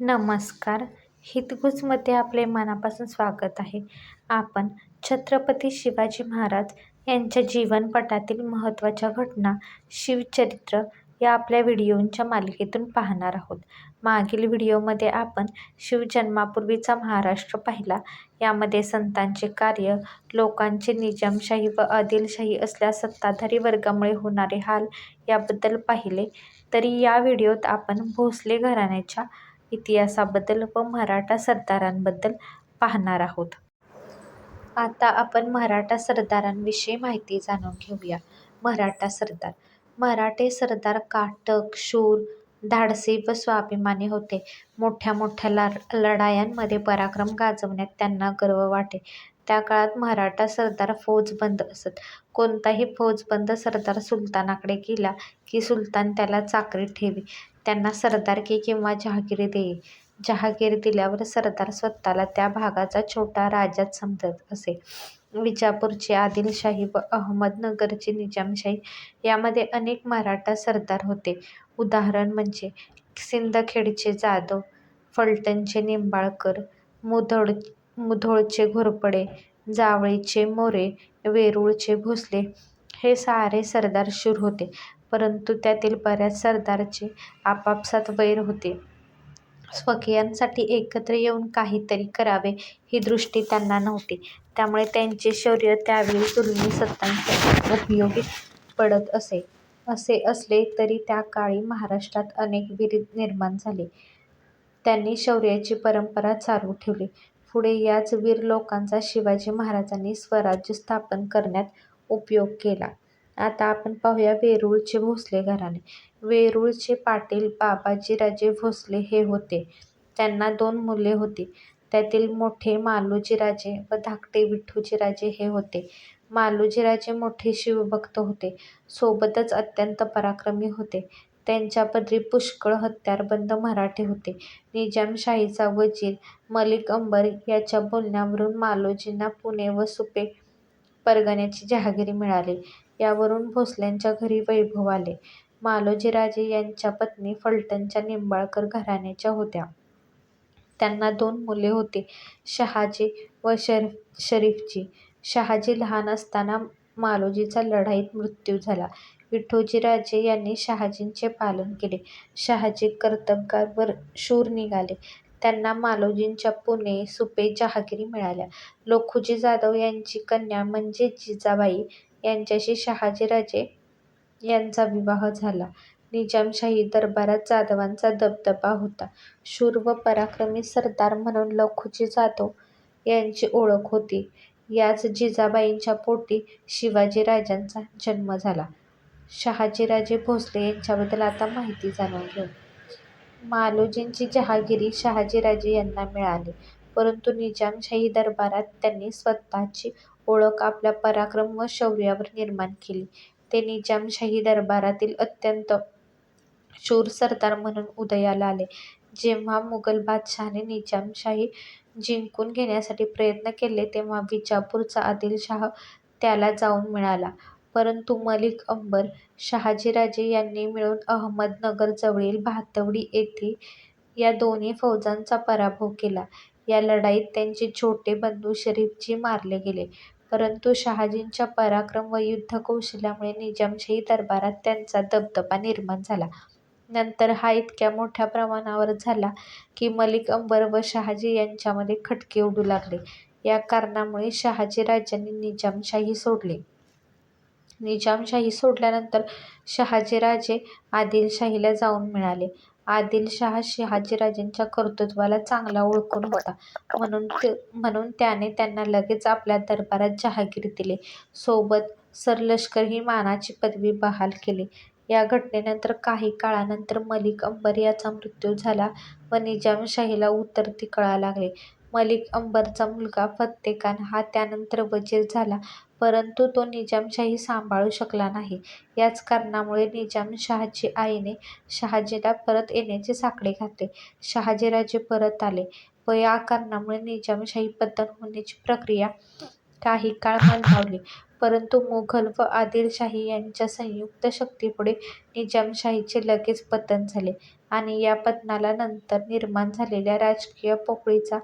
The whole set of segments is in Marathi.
नमस्कार. हितगुजमध्ये आपले मनापासून स्वागत आहे. आपण छत्रपती शिवाजी महाराज यांच्या जीवनपटातील महत्त्वाच्या घटना शिवचरित्र या आपल्या व्हिडिओंच्या मालिकेतून पाहणार आहोत. मागील व्हिडिओमध्ये आपण शिवजन्मापूर्वीचा महाराष्ट्र पाहिला. यामध्ये संतांचे कार्य लोकांचे निजामशाही व आदिलशाही असल्या सत्ताधारी वर्गामुळे होणारे हाल याबद्दल पाहिले. तरी या व्हिडिओत आपण भोसले घराण्याच्या इतिहासाबद्दल व मराठा सरदारांबद्दल पाहणार आहोत. आता आपण मराठा सरदारांविषयी माहिती जाणून घेऊया. मराठा सरदार. मराठे सरदार काटक शूर धाडसी व स्वाभिमानी होते. मोठ्या मोठ्या ला लढायांमध्ये पराक्रम गाजवण्यात त्यांना गर्व वाटे. त्या काळात मराठा सरदार फौजबंद असत. कोणताही फौजबंद सरदार सुलतानाकडे गेला की सुलतान त्याला चाकरीत ठेवी. त्यांना सरदारकी किंवा जहागिरी देई जहागीर दिल्यावर सरदार स्वतःला त्या भागाचा छोटा राजाच समजत असे. विजापूरची आदिलशाही व अहमदनगरची निजामशाही यामध्ये अनेक मराठा सरदार होते. उदाहरण म्हणजे सिंदखेडचे जाधव फलटणचे निंबाळकर मुधोळ मुधोळचे घोरपडे जावळीचे मोरे वेरूळचे भोसले हे सारे सरदार शूर होते. परंतु त्यातील बऱ्याच सरदारचे आपापसात वैर होते. स्वकीयांसाठी एकत्र येऊन काहीतरी करावे ही दृष्टी त्यांना नव्हती. त्यामुळे त्यांचे शौर्य त्यावेळी जुलमी सत्तांच्या उपयोगी पडत असे असे असले तरी त्या काळी महाराष्ट्रात अनेक वीर निर्माण झाले. त्यांनी शौर्याची परंपरा चालू ठेवली. पुढे याच वीर लोकांचा शिवाजी महाराजांनी स्वराज्य स्थापन करण्यात उपयोग केला. आता आपण पाहूया वेरूळचे भोसले घराणे. वेरूळचे पाटील बाबाजीराजे भोसले हे होते. त्यांना दोन मुले होती. त्यातील मोठे मालोजीराजे व धाकटे विठ्ठूजीराजे हे होते. मालोजीराजे मोठे शिवभक्त होते. सोबतच अत्यंत पराक्रमी होते. त्यांच्या पदरी पुष्कळ हत्यारबंद मराठे होते. निजामशाहीचा वजीर मलिक अंबर याच्या बोलण्यावरून मालोजींना पुणे व सुपे परगण्याची जहागिरी मिळाली. यावरून भोसल्यांच्या घरी वैभव आले. मालोजीराजे यांच्या पत्नी फलटणच्या निंबाळकर घराण्याच्या होत्या. त्यांना दोन मुले होती शहाजी व शरीफ शरीफजी. शहाजी लहान असताना मालोजीचा लढाईत मृत्यू झाला. विठोजीराजे यांनी शहाजींचे पालन केले. शहाजी कर्तबगार व शूर निघाले. त्यांना मालोजींच्या पुणे सुपे जहागिरी मिळाल्या. लखुजी जाधव यांची कन्या म्हणजे जिजाबाई यांच्याशी शहाजीराजे यांचा विवाह झाला. निजामशाही दरबारात जाधवांचा दबदबा होता. शूर व पराक्रमी सरदार म्हणून लखुजी जाधव यांची ओळख होती. याच जिजाबाईंच्या पोटी शिवाजीराजांचा जन्म झाला. शहाजीराजे भोसले यांच्याबद्दल आता माहिती जाणून घेऊ. मालोजींची जहागिरी शहाजीराजे यांना मिळाली परंतु निजामशाही दरबारात त्यांनी स्वतःची ओळख आपल्या पराक्रम व शौर्यावर निर्माण केली. ते निजामशाही दरबारातील अत्यंत शूर सरदार म्हणून उदयाला आले. जेव्हा मुघल बादशहाने निजामशाही जिंकून घेण्यासाठी प्रयत्न केले तेव्हा विजापूरचा आदिलशाह त्याला जाऊन मिळाला. परंतु मलिक अंबर शहाजीराजे यांनी मिळून अहमदनगरजवळील भातवडी येथे या दोन्ही फौजांचा पराभव केला. या लढाईत त्यांचे छोटे बंधू शरीफजी मारले गेले. परंतु शहाजींच्या पराक्रम व युद्धकौशल्यामुळे निजामशाही दरबारात त्यांचा दबदबा निर्माण झाला. नंतर हा इतक्या मोठ्या प्रमाणावर झाला की मलिक अंबर व शहाजी यांच्यामध्ये खटके उडू लागले. या कारणामुळे शहाजी राजांनी निजामशाही सोडले. निजामशाही सोडल्यानंतर शहाजीराजे आदिलशाहीला जाऊन मिळाले. आदिलशाह शहाजीराजांच्या कर्तृत्वाला चांगला ओळखून होता. म्हणून म्हणून त्याने त्यांना लगेच आपल्या दरबारात जहागीर दिली. सोबत सरलष्करी मानाची पदवी बहाल केली. या घटनेनंतर काही काळानंतर मलिक अंबर याचा मृत्यू झाला व निजामशाहीला उतरती कळा लागली. मलिक अंबरचा मुलगा फत्तेखान हा त्यानंतर वजीर झाला परंतु तो निजामशाही सांभाळू शकला नाही. याच कारणामुळे निजामशहाची आईने शहाजीला परत येण्याचे साकडे घातले. शहाजीराजे परत आले. व या कारणामुळे निजामशाही पतन होण्याची प्रक्रिया काही काळ मंदावली परंतु मुघल व आदिलशाही यांच्या संयुक्त शक्तीपुढे निजामशाहीचे लगेच पतन झाले आणि या पतनाला नंतर निर्माण झालेल्या राजकीय पोकळीचा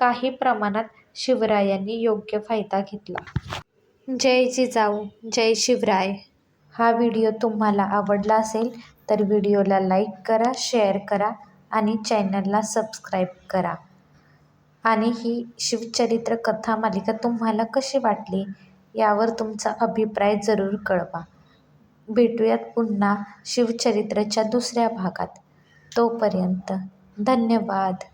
काही प्रमाणात शिवरायांनी योग्य फायदा घेतला. जय जिजाऊ जय शिवराय हा व्हिडिओ तुम्हाला आवडला असेल तर व्हिडिओला लाईक करा शेअर करा आणि चॅनलला सबस्क्राईब करा आणि ही शिवचरित्र कथा मालिका तुम्हाला कशी वाटली यावर तुमचा अभिप्राय जरूर कळवा. भेटूयात पुन्हा शिवचरित्रच्या दुसऱ्या भागात. तोपर्यंत धन्यवाद.